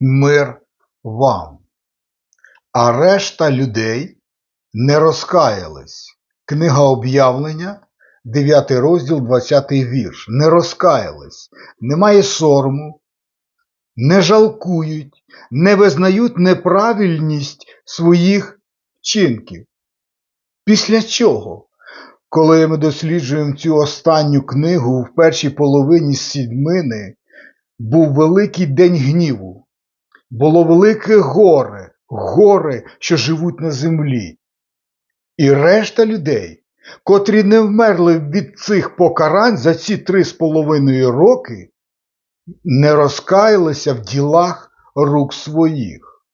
мир вам. А решта людей не розкаялись. Книга об'явлення, 9 розділ, 20 вірш. Не розкаялись, немає сорому, не жалкують, не визнають неправильність своїх вчинків. Після чого? Коли ми досліджуємо цю останню книгу в першій половині сідьмини, був великий день гніву, було велике горе, гори, що живуть на землі. І решта людей, котрі не вмерли від цих покарань за ці три з половиною роки, не розкаялися в ділах рук своїх.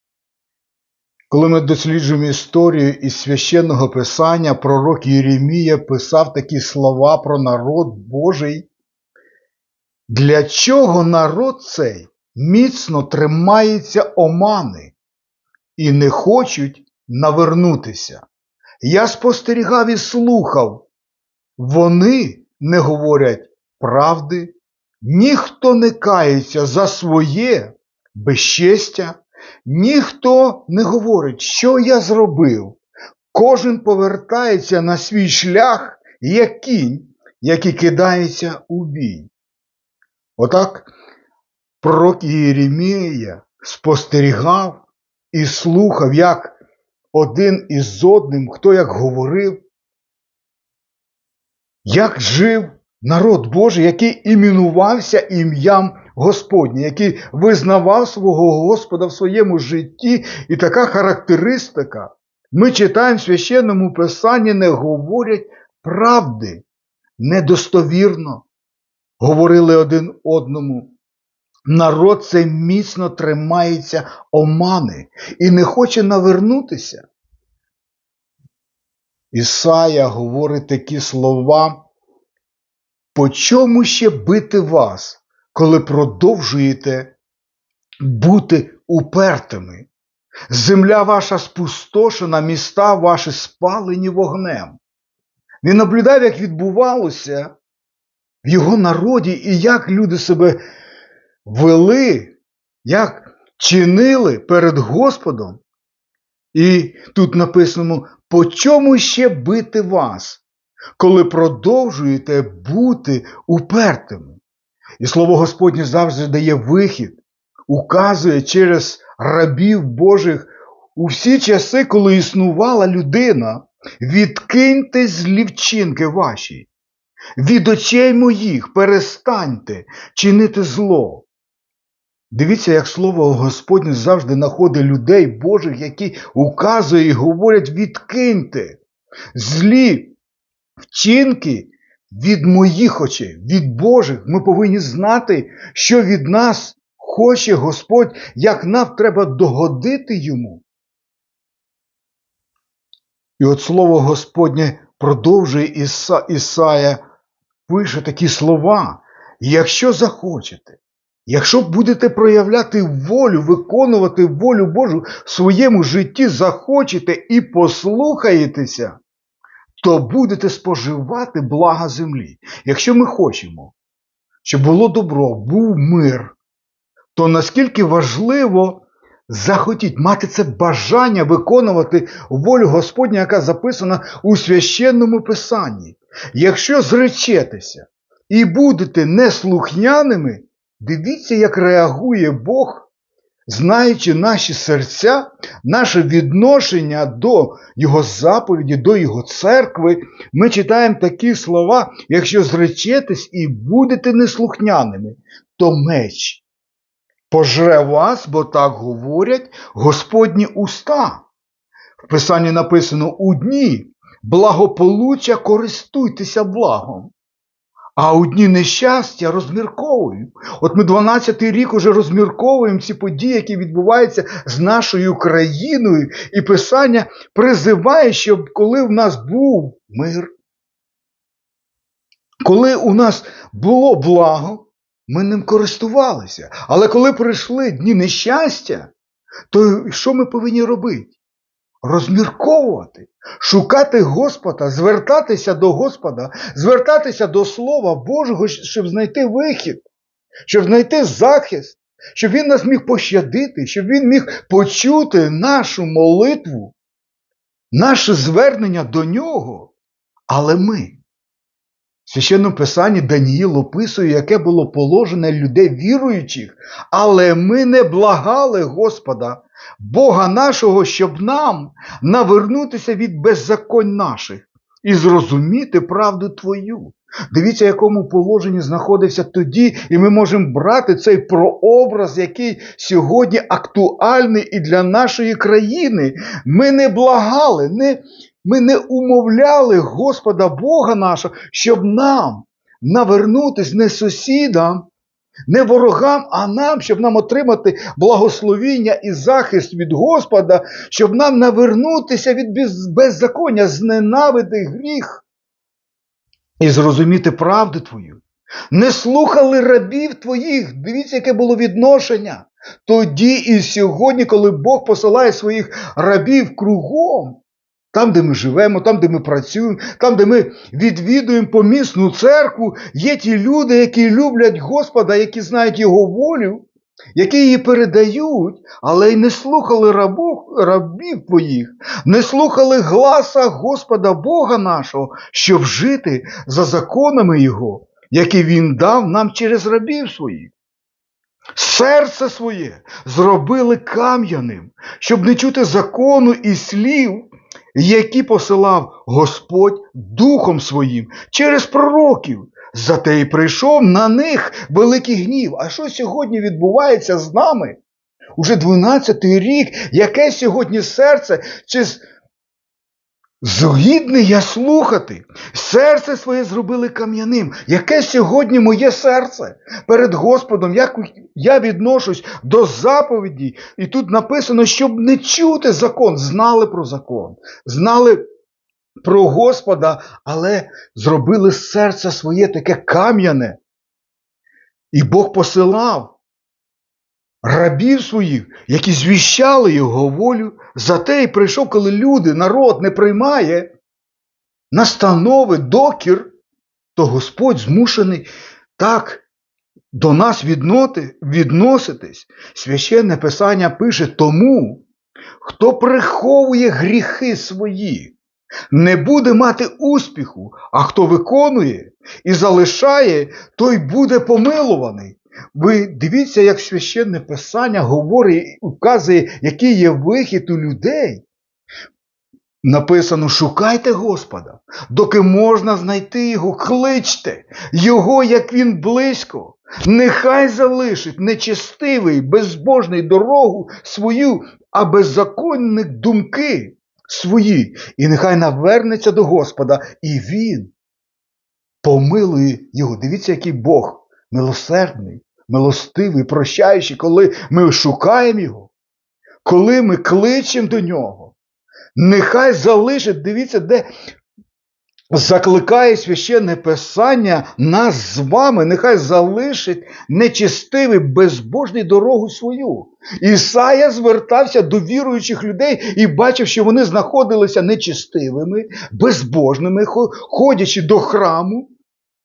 Коли ми досліджуємо історію із священного писання, пророк Єремія писав такі слова про народ Божий. Для чого народ цей міцно тримається омани і не хочуть навернутися? Я спостерігав і слухав, вони не говорять правди, ніхто не кається за своє безчестя, ніхто не говорить, що я зробив. Кожен повертається на свій шлях, як кінь, який кидається у бій. Отак пророк Єремія спостерігав і слухав, як один із одним, хто як говорив, як жив народ Божий, який іменувався ім'ям Господнє, який визнавав свого Господа в своєму житті, і така характеристика. Ми читаємо в священному писанні, не говорять правди, недостовірно. Говорили один одному. Народ цей міцно тримається омани і не хоче навернутися. Ісая говорить такі слова. По чому ще бити вас, коли продовжуєте бути упертими? Земля ваша спустошена, міста ваші спалені вогнем. Він наблюдав, як відбувалося в його народі і як люди себе вели, як чинили перед Господом. І тут написано, по чому ще бити вас, коли продовжуєте бути упертими? І слово Господнє завжди дає вихід, указує через рабів Божих у всі часи, коли існувала людина, відкиньте злі вчинки ваші, від очей моїх перестаньте чинити зло. Дивіться, як слово Господнє завжди знаходить людей Божих, які указують і говорять: відкиньте злі вчинки від моїх очей, від Божих. Ми повинні знати, що від нас хоче Господь, як нам треба догодити йому. І от слово Господнє продовжує Іса, Ісая, пише такі слова. Якщо захочете, якщо будете проявляти волю, виконувати волю Божу в своєму житті, захочете і послухаєтеся, то будете споживати блага землі. Якщо ми хочемо, щоб було добро, був мир, то наскільки важливо захотіть мати це бажання виконувати волю Господня, яка записана у священному писанні. Якщо зречетеся і будете неслухняними, дивіться, як реагує Бог, знаючи наші серця, наше відношення до Його заповіді, до Його церкви, ми читаємо такі слова: якщо зречетесь і будете неслухняними, то меч пожре вас, бо так говорять Господні уста. В Писанні написано у дні благополуччя користуйтеся благом. А у дні нещастя розмірковуємо. От ми 12-й рік уже розмірковуємо ці події, які відбуваються з нашою країною, і Писання призиває, щоб коли в нас був мир, коли у нас було благо, ми ним користувалися. Але коли прийшли дні нещастя, то що ми повинні робити? Розмірковувати, шукати Господа, звертатися до Господа, звертатися до Слова Божого, щоб знайти вихід, щоб знайти захист, щоб Він нас міг пощадити, щоб Він міг почути нашу молитву, наше звернення до нього. Але ми. Священному писанні Даніїл описує, яке було положене людей віруючих, але ми не благали Господа, Бога нашого, щоб нам навернутися від беззаконь наших і зрозуміти правду Твою. Дивіться, в якому положенні знаходився тоді, і ми можемо брати цей прообраз, який сьогодні актуальний і для нашої країни. Ми не благали, не, ми не умовляли Господа Бога нашого, щоб нам навернутись не сусідам, не ворогам, а нам, щоб нам отримати благословіння і захист від Господа, щоб нам навернутися від без- беззаконня, зненавидити гріх і зрозуміти правду Твою. Не слухали рабів твоїх. Дивіться, яке було відношення. Тоді і сьогодні, коли Бог посилає своїх рабів кругом, там, де ми живемо, там, де ми працюємо, там, де ми відвідуємо помісну церкву, є ті люди, які люблять Господа, які знають Його волю, які її передають, але й не слухали рабу, рабів твоїх, не слухали гласа Господа Бога нашого, щоб жити за законами Його, які Він дав нам через рабів своїх. Серце своє зробили кам'яним, щоб не чути закону і слів, які посилав Господь Духом Своїм через пророків. Зате й прийшов на них великий гнів. А що сьогодні відбувається з нами? Уже 12-й рік, яке сьогодні серце, чи з- згідний я слухати? Серце своє зробили кам'яним. Яке сьогодні моє серце перед Господом? Як я відношусь до заповіді? І тут написано, щоб не чути закон, знали про закон, знали про Господа, але зробили серце своє таке кам'яне. І Бог посилав рабів своїх, які звіщали його волю, зате й прийшов, коли люди, народ не приймає настанови, докір, то Господь змушений так до нас відноти, відноситись. Священне Писання пише тому, хто приховує гріхи свої, не буде мати успіху, а хто виконує і залишає, той буде помилуваний. Ви дивіться, як священне писання говорить і указує, який є вихід у людей. Написано: шукайте Господа, доки можна знайти його, кличте його, як він близько. Нехай залишить нечестивий, безбожний дорогу свою, а беззаконник думки свої, і нехай навернеться до Господа, і він помилує його. Дивіться, який Бог милосердний, милостивий, прощаючий, коли ми шукаємо його, коли ми кличемо до нього. Нехай залишить, дивіться, де закликає священне писання нас з вами, нехай залишить нечистивий, безбожний дорогу свою. Ісая звертався до віруючих людей і бачив, що вони знаходилися нечистивими, безбожними, ходячи до храму,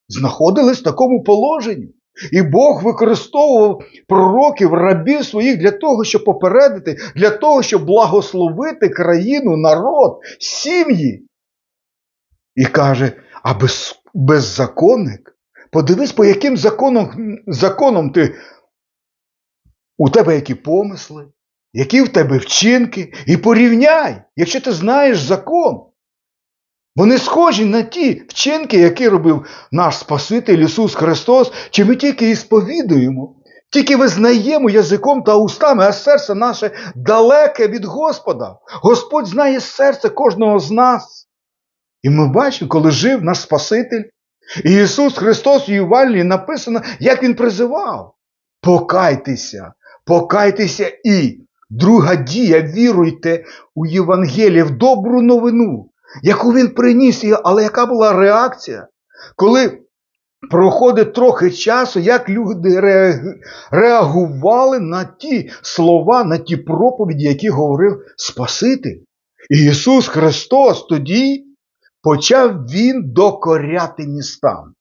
знаходились в такому положенні. І Бог використовував пророків, рабів своїх для того, щоб попередити, для того, щоб благословити країну, народ, сім'ї. І каже: а без, беззаконник, подивись, по яким законам, законам ти, у тебе які помисли, які в тебе вчинки, і порівняй, якщо ти знаєш закон. Вони схожі на ті вчинки, які робив наш Спаситель Ісус Христос, чи ми тільки і сповідуємо, тільки визнаємо язиком та устами, а серце наше далеке від Господа. Господь знає серце кожного з нас. І ми бачимо, коли жив наш Спаситель, і Ісус Христос у Євангелії написано, як Він призивав. Покайтеся, покайтеся і. Друга дія, віруйте у Євангеліє, в добру новину, яку він приніс, але яка була реакція? Коли проходить трохи часу, як люди реагували на ті слова, на ті проповіді, які говорив Спаситель. І Ісус Христос тоді почав Він докоряти містам,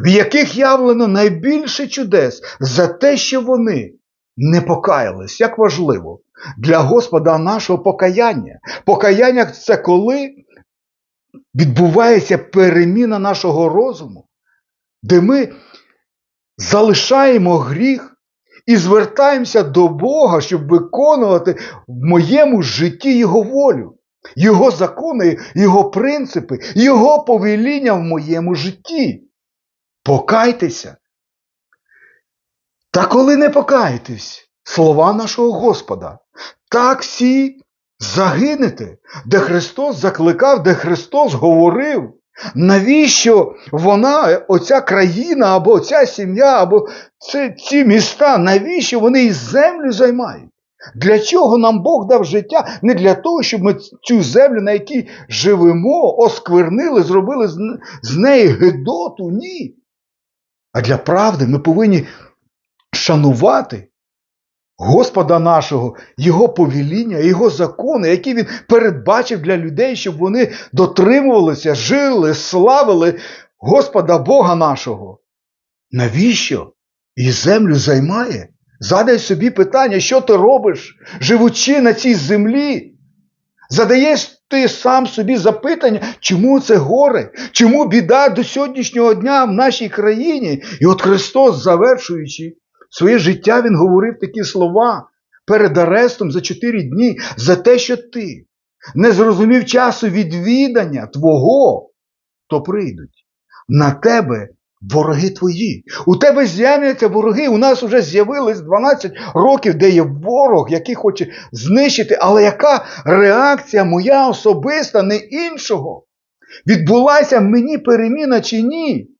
в яких явлено найбільше чудес за те, що вони не покаялись. Як важливо для Господа нашого покаяння. Покаяння це коли відбувається переміна нашого розуму, де ми залишаємо гріх і звертаємося до Бога, щоб виконувати в моєму житті Його волю, Його закони, Його принципи, Його повеління в моєму житті. Покайтеся. Та коли не покаєтесь, слова нашого Господа, так всі загинете, де Христос закликав, де Христос говорив. Навіщо вона, оця країна, або ця сім'я, або це, ці міста, навіщо вони і землю займають? Для чого нам Бог дав життя? Не для того, щоб ми цю землю, на якій живемо, осквернили, зробили з неї гидоту, ні. А для правди ми повинні шанувати Господа нашого, Його повеління, Його закони, які Він передбачив для людей, щоб вони дотримувалися, жили, славили Господа Бога нашого. Навіщо? І землю займає? Задай собі питання, що ти робиш, живучи на цій землі? Задаєш ти сам собі запитання, чому це горе, чому біда до сьогоднішнього дня в нашій країні? І от Христос, завершуючи своє життя, Він говорив такі слова перед арестом за чотири дні за те, що ти не зрозумів часу відвідання Твого, то прийдуть на тебе вороги твої. У тебе з'являться вороги. У нас вже з'явились 12 років, де є ворог, який хоче знищити. Але яка реакція моя особиста, не іншого? Відбулася мені переміна чи ні?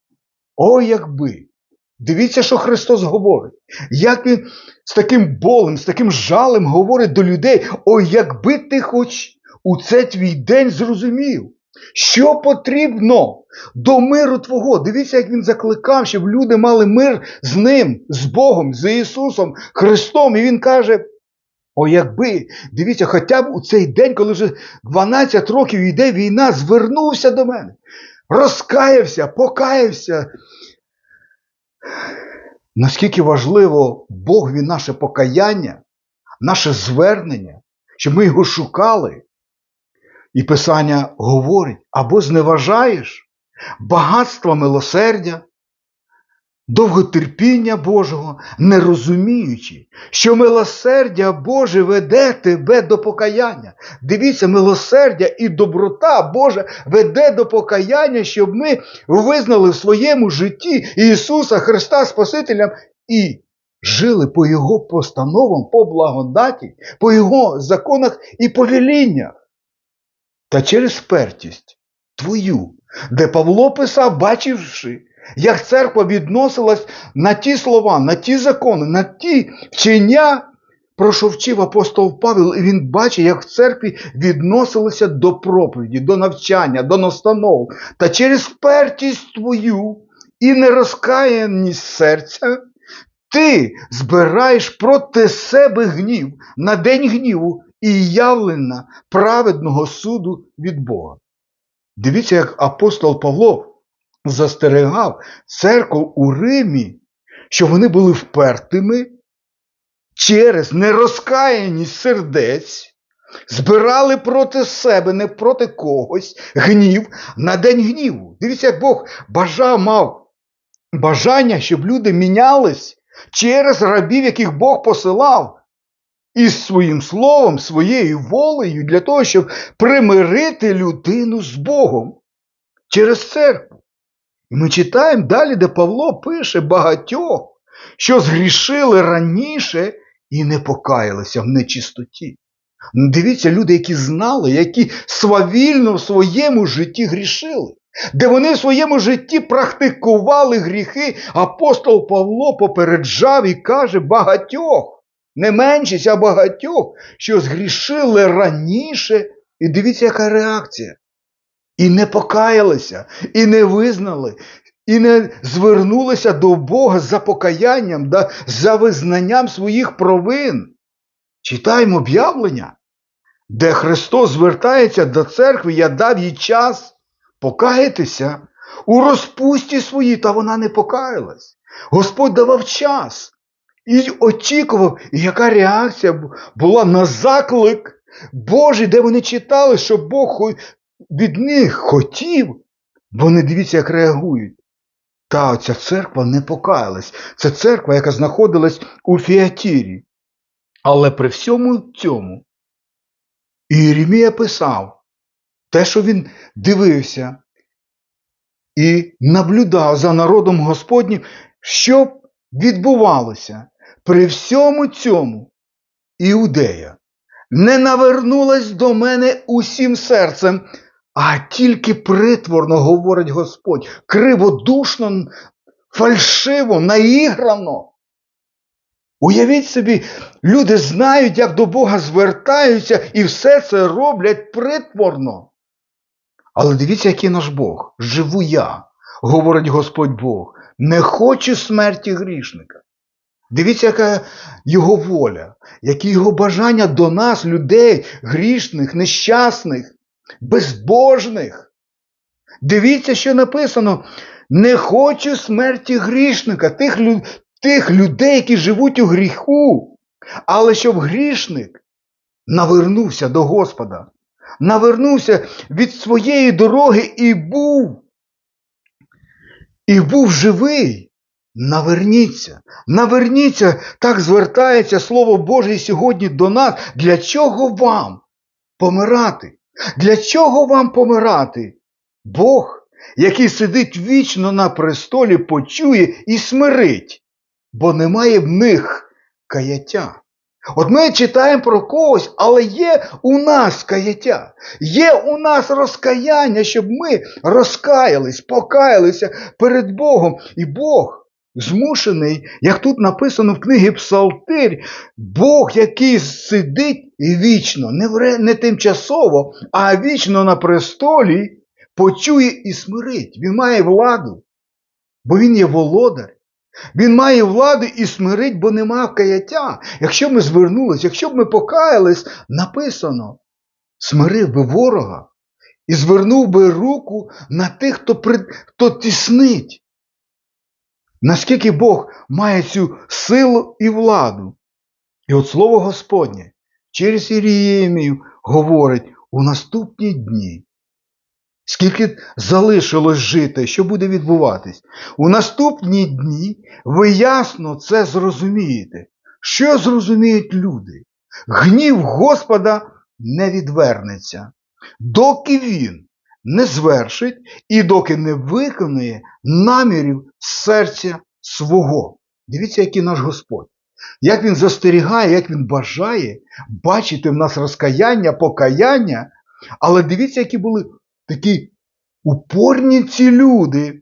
О, якби! Дивіться, що Христос говорить. Як Він з таким болем, з таким жалем говорить до людей: о, якби ти хоч у це твій день зрозумів, що потрібно до миру Твого. Дивіться, як Він закликав, щоб люди мали мир з Ним, з Богом, з Ісусом Христом. І Він каже. О, якби, дивіться, хоча б у цей день, коли вже 12 років йде війна, звернувся до мене, розкаявся, покаявся, Наскільки важливо Богові наше покаяння, наше звернення, щоб ми його шукали. І Писання говорить, або зневажаєш багатство милосердя, довготерпіння Божого, не розуміючи, що милосердя Боже веде тебе до покаяння. Дивіться, милосердя і доброта Божа веде до покаяння, щоб ми визнали в своєму житті Ісуса Христа Спасителям і жили по Його постановам, по благодаті, по Його законах і повеліннях. Та через впертість твою, де Павло писав, бачивши, як церква відносилась на ті слова, на ті закони, на ті вчення, про що вчив апостол Павел, і він бачить, як в церкві відносилися до проповіді, до навчання, до настанов. Та через впертість твою і нерозкаяність серця ти збираєш проти себе гнів на день гніву і явлення праведного суду від Бога. Дивіться, як апостол Павло застерегав церкву у Римі, що вони були впертими через нерозкаяність сердець, збирали проти себе, не проти когось, гнів на день гніву. Дивіться, як Бог бажав, мав бажання, щоб люди мінялись через рабів, яких Бог посилав. Із своїм словом, своєю волею для того, щоб примирити людину з Богом через церкву. І ми читаємо далі, де Павло пише багатьох, що згрішили раніше і не покаялися в нечистоті. Дивіться, люди, які знали, які свавільно в своєму житті грішили, де вони в своєму житті практикували гріхи, апостол Павло попереджав і каже багатьох, не меншість, а багатьох, що згрішили раніше. І дивіться, яка реакція. І не покаялися, і не визнали, і не звернулися до Бога за покаянням, да, за визнанням своїх провин. Читаємо об'явлення, де Христос звертається до церкви, я дав їй час покаятися у розпусті своїй, та вона не покаялась. Господь давав час. і очікував, яка реакція була на заклик Божий, де вони читали, що Бог від них хотів. Вони дивіться, як реагують. Та ця церква не покаялась. Це церква, яка знаходилась у Фіатірі. Але при всьому цьому Єремія писав те, що він дивився і наблюдав за народом Господнім, що відбувалося. При всьому цьому Іудея не навернулась до мене усім серцем, а тільки притворно говорить Господь, криводушно, фальшиво, наіграно. Уявіть собі, люди знають, як до Бога звертаються, і все це роблять притворно. Але дивіться, який наш Бог. Живу я, говорить Господь Бог, не хочу смерті грішника. Дивіться, яка його воля, які його бажання до нас, людей, грішних, нещасних, безбожних. Дивіться, що написано: не хочу смерті грішника, тих, лю- тих людей, які живуть у гріху, але щоб грішник навернувся до Господа, навернувся від своєї дороги і був, і був живий. Наверніться, наверніться, так звертається Слово Боже сьогодні до нас. Для чого вам помирати? Для чого вам помирати? Бог, який сидить вічно на престолі, почує і смирить, бо немає в них каяття. От ми читаємо про когось, але є у нас каяття, є у нас розкаяння, щоб ми розкаялись, покаялися перед Богом. І Бог змушений, як тут написано в книгі Псалтир, Бог, який сидить вічно, не тимчасово, а вічно на престолі, почує і смирить. Він має владу, бо він є володар. Він має владу і смирить, бо нема каяття. Якщо ми звернулись, якщо б ми покаялись, написано, смирив би ворога і звернув би руку на тих, хто, при... хто тіснить. Наскільки Бог має цю силу і владу. І от слово Господнє через Іріємію говорить у наступні дні. Скільки залишилось жити, що буде відбуватись? У наступні дні ви ясно це зрозумієте. Що зрозуміють люди? Гнів Господа не відвернеться, доки він не звершить і доки не виконує намірів серця свого. Дивіться, який наш Господь. Як він застерігає, як він бажає бачити в нас розкаяння, покаяння, але дивіться, які були такі упорні ці люди.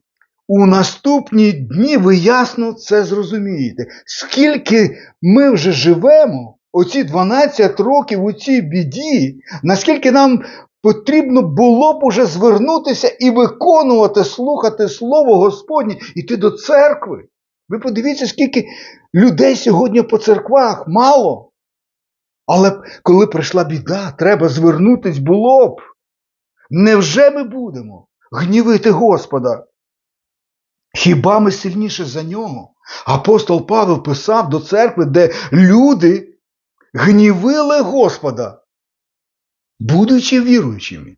У наступні дні ви ясно це зрозумієте. Скільки ми вже живемо, оці 12 років у цій біді, наскільки нам потрібно було б уже звернутися і виконувати, слухати Слово Господнє, іти до церкви. Ви подивіться, скільки людей сьогодні по церквах, мало. Але коли прийшла біда, треба звернутись було б. Невже ми будемо гнівити Господа? Хіба ми сильніше за нього? Апостол Павел писав до церкви, де люди гнівили Господа, будучи віруючими.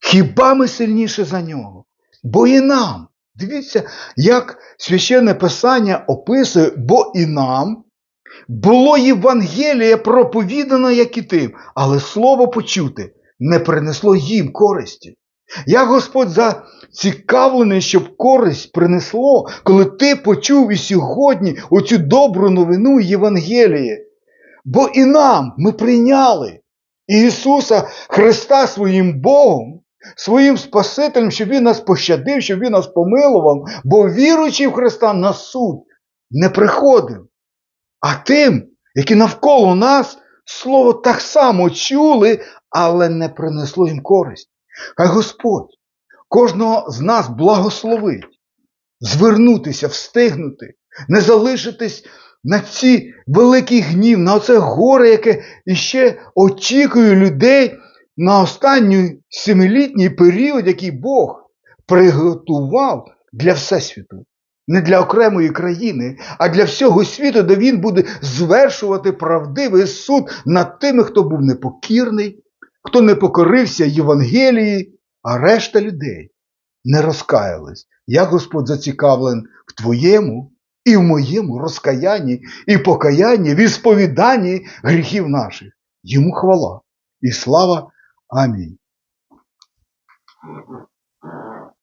Хіба ми сильніше за нього? Бо і нам. Дивіться, як священне писання описує, бо і нам було Євангеліє проповідано, як і тим, але слово почути не принесло їм користі. Як Господь зацікавлений, щоб користь принесло, коли ти почув і сьогодні оцю добру новину Євангеліє. Бо і нам ми прийняли Ісуса Христа своїм Богом, своїм Спасителем, щоб Він нас пощадив, щоб Він нас помилував, бо віруючи в Христа на суд не приходив. А тим, які навколо нас, слово так само чули, але не принесло їм користь. Хай Господь кожного з нас благословить звернутися, встигнути, не залишитись на ці великий гнів, на оце горе, яке іще очікує людей на останній семилітній період, який Бог приготував для Всесвіту. не для окремої країни, а для всього світу, де він буде звершувати правдивий суд над тими, хто був непокірний, хто не покорився Євангелії, а решта людей не розкаялись. Я, Господь, зацікавлен в твоєму і в моєму розкаянні і покаянні, відсповіданні гріхів наших. Йому хвала і слава. Амінь.